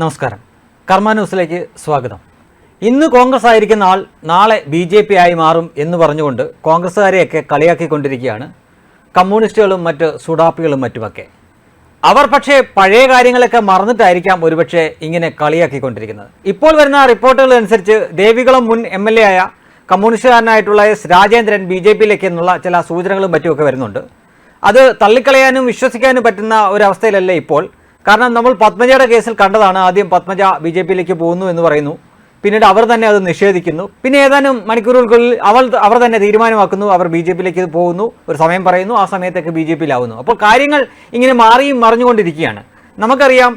നമസ്കാരം. കർമ്മ ന്യൂസിലേക്ക് സ്വാഗതം. ഇന്ന് കോൺഗ്രസ് ആയിരിക്കുന്ന ആൾ നാളെ ബി ജെ പി ആയി മാറും എന്ന് പറഞ്ഞുകൊണ്ട് കോൺഗ്രസ്സുകാരെയൊക്കെ കളിയാക്കിക്കൊണ്ടിരിക്കുകയാണ്. കമ്മ്യൂണിസ്റ്റുകളും മറ്റ് സുഡാപ്പികളും മറ്റുമൊക്കെ. അവർ പക്ഷേ പഴയ കാര്യങ്ങളൊക്കെ മറന്നിട്ടായിരിക്കാം ഒരുപക്ഷെ ഇങ്ങനെ കളിയാക്കിക്കൊണ്ടിരിക്കുന്നത്. ഇപ്പോൾ വരുന്ന റിപ്പോർട്ടുകൾ അനുസരിച്ച് ദേവികുളം മുൻ എം എൽ എ ആയ കമ്മ്യൂണിസ്റ്റുകാരനായിട്ടുള്ള എസ് രാജേന്ദ്രൻ ബി ജെ പിയിലേക്ക് എന്നുള്ള ചില സൂചനകളും മറ്റുമൊക്കെ വരുന്നുണ്ട്. അത് തള്ളിക്കളയാനും വിശ്വസിക്കാനും പറ്റുന്ന ഒരവസ്ഥയിലല്ല ഇപ്പോൾ കാരണം നമ്മൾ പത്മജയുടെ കേസിൽ കണ്ടതാണ് ആദ്യം പത്മജ ബി ജെ പിയിലേക്ക് പോകുന്നു എന്ന് പറയുന്നു. പിന്നീട് അവർ തന്നെ അത് നിഷേധിക്കുന്നു. പിന്നെ ഏതാനും മണിക്കൂറുകൾക്കുള്ളിൽ അവൾ അവർ തന്നെ തീരുമാനമാക്കുന്നു. അവർ ബി ജെ പിയിലേക്ക് പോകുന്നു. ഒരു സമയം പറയുന്നു. ആ സമയത്തൊക്കെ ബി ജെ പിയിലാവുന്നു. അപ്പോൾ കാര്യങ്ങൾ ഇങ്ങനെ മാറിയും മറിഞ്ഞുകൊണ്ടിരിക്കുകയാണ്. നമുക്കറിയാം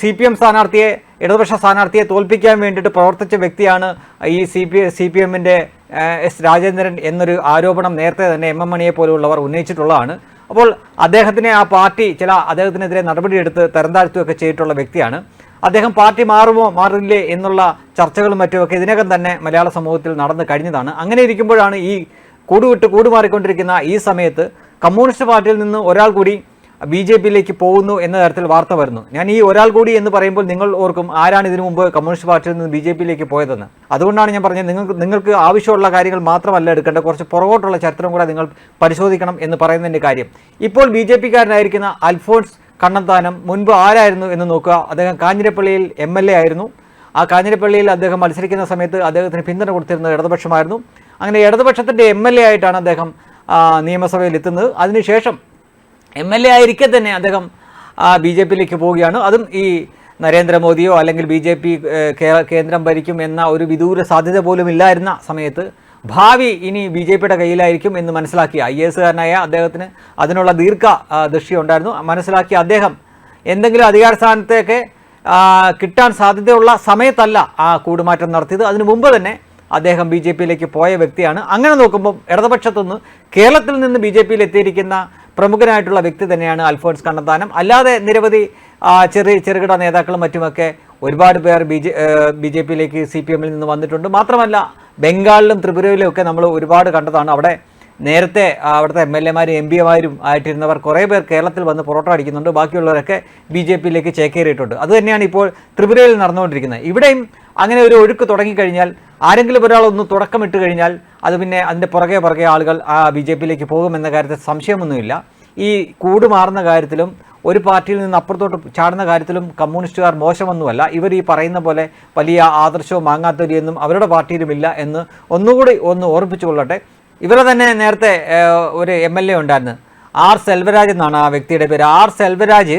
സി പി എം സ്ഥാനാർത്ഥിയെ ഇടതുപക്ഷ സ്ഥാനാർത്ഥിയെ തോൽപ്പിക്കാൻ വേണ്ടിയിട്ട് പ്രവർത്തിച്ച വ്യക്തിയാണ് ഈ സി പി സി പി എമ്മിന്റെ എസ് രാജേന്ദ്രൻ എന്നൊരു ആരോപണം നേരത്തെ തന്നെ എം എം മണിയെ പോലുള്ളവർ ഉന്നയിച്ചിട്ടുള്ളതാണ്. അപ്പോൾ അദ്ദേഹത്തിനെ ആ പാർട്ടി ചില അദ്ദേഹത്തിനെതിരെ നടപടിയെടുത്ത് തരംതാഴ്ത്തുകയൊക്കെ ചെയ്തിട്ടുള്ള വ്യക്തിയാണ്. അദ്ദേഹം പാർട്ടി മാറുമോ മാറില്ലേ എന്നുള്ള ചർച്ചകളും മറ്റുമൊക്കെ ഇതിനകം തന്നെ മലയാള സമൂഹത്തിൽ നടന്നു കഴിഞ്ഞതാണ്. അങ്ങനെ ഇരിക്കുമ്പോഴാണ് ഈ കൂടുവിട്ട് കൂടുമാറിക്കൊണ്ടിരിക്കുന്ന ഈ സമയത്ത് കമ്മ്യൂണിസ്റ്റ് പാർട്ടിയിൽ നിന്ന് ഒരാൾ കൂടി ബി ജെ പിയിലേക്ക് പോകുന്നു എന്ന തരത്തിൽ വാർത്ത വരുന്നു. ഞാൻ ഈ ഒരാൾ കൂടി എന്ന് പറയുമ്പോൾ നിങ്ങൾ ഓർക്കും ആരാണ് ഇതിനു മുമ്പ് കമ്മ്യൂണിസ്റ്റ് പാർട്ടിയിൽ നിന്ന് ബി ജെ പിയിലേക്ക് പോയതെന്ന്. അതുകൊണ്ടാണ് ഞാൻ പറഞ്ഞത് നിങ്ങൾക്ക് നിങ്ങൾക്ക് ആവശ്യമുള്ള കാര്യങ്ങൾ മാത്രമല്ല എടുക്കേണ്ട കുറച്ച് പുറകോട്ടുള്ള ചരിത്രം കൂടെ നിങ്ങൾ പരിശോധിക്കണം എന്ന് പറയുന്നതിന്റെ കാര്യം. ഇപ്പോൾ ബി ജെ പിക്കാരനായിരിക്കുന്ന അൽഫോൺസ് കണ്ണന്താനം മുൻപ് ആരായിരുന്നു എന്ന് നോക്കുക. അദ്ദേഹം കാഞ്ഞിരപ്പള്ളിയിൽ എം എൽ എ ആയിരുന്നു. ആ കാഞ്ഞിരപ്പള്ളിയിൽ അദ്ദേഹം മത്സരിക്കുന്ന സമയത്ത് അദ്ദേഹത്തിന് പിന്തുണ കൊടുത്തിരുന്നത് ഇടതുപക്ഷമായിരുന്നു. അങ്ങനെ ഇടതുപക്ഷത്തിന്റെ എം എൽ എ ആയിട്ടാണ് അദ്ദേഹം നിയമസഭയിൽ എത്തുന്നത്. അതിനുശേഷം എം എൽ എ ആയിരിക്കെ തന്നെ അദ്ദേഹം ബി ജെ പിയിലേക്ക് പോവുകയാണ്. അതും ഈ നരേന്ദ്രമോദിയോ അല്ലെങ്കിൽ ബി ജെ പി കേന്ദ്രം ഭരിക്കും എന്ന ഒരു വിദൂര സാധ്യത പോലും ഇല്ലായിരുന്ന സമയത്ത് ഭാവി ഇനി ബി ജെ പിയുടെ കയ്യിലായിരിക്കും എന്ന് മനസ്സിലാക്കിയ ഐ എസുകാരനായ അദ്ദേഹത്തിന് അതിനുള്ള ദീർഘ ദൃഷ്ടി ഉണ്ടായിരുന്നു. മനസ്സിലാക്കി അദ്ദേഹം എന്തെങ്കിലും അധികാര സ്ഥാനത്തേക്ക് കിട്ടാൻ സാധ്യതയുള്ള സമയത്തല്ല ആ കൂടുമാറ്റം നടത്തിയത്. അതിനു മുമ്പ് തന്നെ അദ്ദേഹം ബി ജെ പിയിലേക്ക് പോയ വ്യക്തിയാണ്. അങ്ങനെ നോക്കുമ്പോൾ ഇടതുപക്ഷത്തുനിന്ന് കേരളത്തിൽ നിന്ന് ബി ജെ പിയിൽ എത്തിയിരിക്കുന്ന പ്രമുഖനായിട്ടുള്ള വ്യക്തി തന്നെയാണ് അൽഫോൺസ് കണ്ണന്താനം. അല്ലാതെ നിരവധി ചെറിയ ചെറുകിട നേതാക്കളും മറ്റുമൊക്കെ ഒരുപാട് പേർ ബി ജെ ബി ജെ പിയിലേക്ക് സി പി എമ്മിൽ നിന്ന് വന്നിട്ടുണ്ട്. മാത്രമല്ല ബംഗാളിലും ത്രിപുരയിലും ഒക്കെ നമ്മൾ ഒരുപാട് കണ്ടതാണ്. അവിടെ നേരത്തെ അവിടുത്തെ എം എൽ എമാരും എം പിമാരും ആയിട്ടിരുന്നവർ കുറേ പേർ കേരളത്തിൽ വന്ന് പൊറോട്ട അടിക്കുന്നുണ്ട്. ബാക്കിയുള്ളവരൊക്കെ ബി ജെ പിയിലേക്ക് ചേക്കേറിയിട്ടുണ്ട് അതുതന്നെയാണ് ഇപ്പോൾ ത്രിപുരയിൽ നടന്നുകൊണ്ടിരിക്കുന്നത്. ഇവിടെയും അങ്ങനെ ഒരു ഒഴുക്ക് തുടങ്ങിക്കഴിഞ്ഞാൽ ആരെങ്കിലും ഒരാളൊന്ന് തുടക്കമിട്ട് കഴിഞ്ഞാൽ അത് പിന്നെ അതിന്റെ പുറകെ പുറകെ ആളുകൾ ആ ബി ജെ പിയിലേക്ക് പോകുമെന്ന കാര്യത്തിൽ സംശയമൊന്നുമില്ല. ഈ കൂട് മാറുന്ന കാര്യത്തിലും ഒരു പാർട്ടിയിൽ നിന്ന് അപ്പുറത്തോട്ട് ചാടുന്ന കാര്യത്തിലും കമ്മ്യൂണിസ്റ്റുകാർ മോശമൊന്നുമല്ല. ഇവർ ഈ പറയുന്ന പോലെ വലിയ ആദർശവും മാങ്ങാത്തൊലിയൊന്നും അവരുടെ പാർട്ടിയിലുമില്ല എന്ന് ഒന്നുകൂടി ഒന്ന് ഓർമ്മിച്ചുകൊള്ളട്ടെ ഇവരെ തന്നെ നേരത്തെ ഒരു എം എൽ എ ഉണ്ടായിരുന്നു. ആർ സെൽവരാജ് എന്നാണ് ആ വ്യക്തിയുടെ പേര്. ആർ സെൽവരാജ്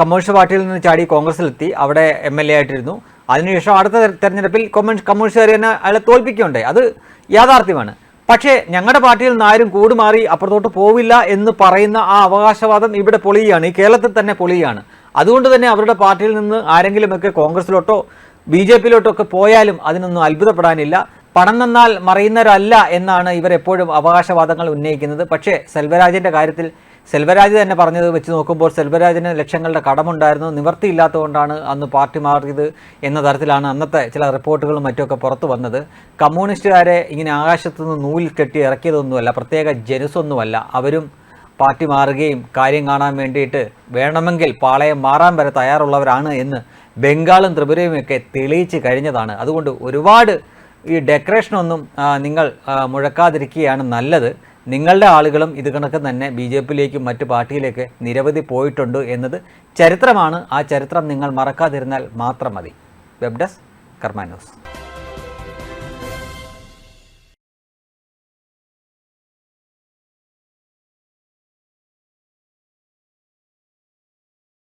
കമ്മ്യൂണിസ്റ്റ് പാർട്ടിയിൽ നിന്ന് ചാടി കോൺഗ്രസിലെത്തി അവിടെ എം എൽ എ ആയിട്ടിരുന്നു. അതിനുശേഷം അടുത്ത തെര- തെരഞ്ഞെടുപ്പിൽ കമ്മ്യൂണിസ്റ്റ് കമ്മ്യൂണിസ്റ്റുകാർ തന്നെ അയാളെ തോൽപ്പിക്കുകയുണ്ടായി. അത് യാഥാർത്ഥ്യമാണ്. പക്ഷേ ഞങ്ങളുടെ പാർട്ടിയിൽ നിന്ന് ആരും കൂടുമാറി അപ്പുറത്തോട്ട് പോവില്ല എന്ന് പറയുന്ന ആ അവകാശവാദം ഇവിടെ പൊളിയാണ് ഈ കേരളത്തിൽ തന്നെ പൊളിയാണ് അതുകൊണ്ട് തന്നെ അവരുടെ പാർട്ടിയിൽ നിന്ന് ആരെങ്കിലുമൊക്കെ കോൺഗ്രസിലോട്ടോ ബി ജെ പിയിലോട്ടോ ഒക്കെ പോയാലും അതിനൊന്നും അത്ഭുതപ്പെടാനില്ല. പണം നന്നാൽ മറയുന്നവരല്ല എന്നാണ് ഇവരെപ്പോഴും അവകാശവാദങ്ങൾ ഉന്നയിക്കുന്നത്. പക്ഷേ സെൽവരാജിന്റെ കാര്യത്തിൽ സെൽവരാജ് തന്നെ പറഞ്ഞത് വെച്ച് നോക്കുമ്പോൾ സെൽവരാജിന് ലക്ഷങ്ങളുടെ കടമുണ്ടായിരുന്നു നിവർത്തിയില്ലാത്തതുകൊണ്ടാണ് അന്ന് പാർട്ടി മാറിയത് എന്ന തരത്തിലാണ് അന്നത്തെ ചില റിപ്പോർട്ടുകളും മറ്റുമൊക്കെ പുറത്തു വന്നത്. കമ്മ്യൂണിസ്റ്റുകാരെ ഇങ്ങനെ ആകാശത്തു നിന്ന് നൂലിൽ കെട്ടി ഇറക്കിയതൊന്നുമല്ല പ്രത്യേക ജനുസൊന്നുമല്ല. അവരും പാർട്ടി മാറുകയും കാര്യം കാണാൻ വേണ്ടിയിട്ട് വേണമെങ്കിൽ പാളയം മാറാൻ വരെ തയ്യാറുള്ളവരാണ് എന്ന് ബംഗാളും ത്രിപുരയുമൊക്കെ തെളിയിച്ച് കഴിഞ്ഞതാണ്. അതുകൊണ്ട് ഒരുപാട് ഈ ഡെക്കറേഷനൊന്നും നിങ്ങൾ മുഴക്കാതിരിക്കുകയാണ് നല്ലത്. നിങ്ങളുടെ ആളുകളും ഇത് കണക്ക് തന്നെ ബി ജെ പിയിലേക്കും മറ്റ് പാർട്ടിയിലേക്ക് നിരവധി പോയിട്ടുണ്ട് എന്നത് ചരിത്രമാണ്. ആ ചരിത്രം നിങ്ങൾ മറക്കാതിരുന്നാൽ മാത്രം മതി. Web desk കർമാനോസ് news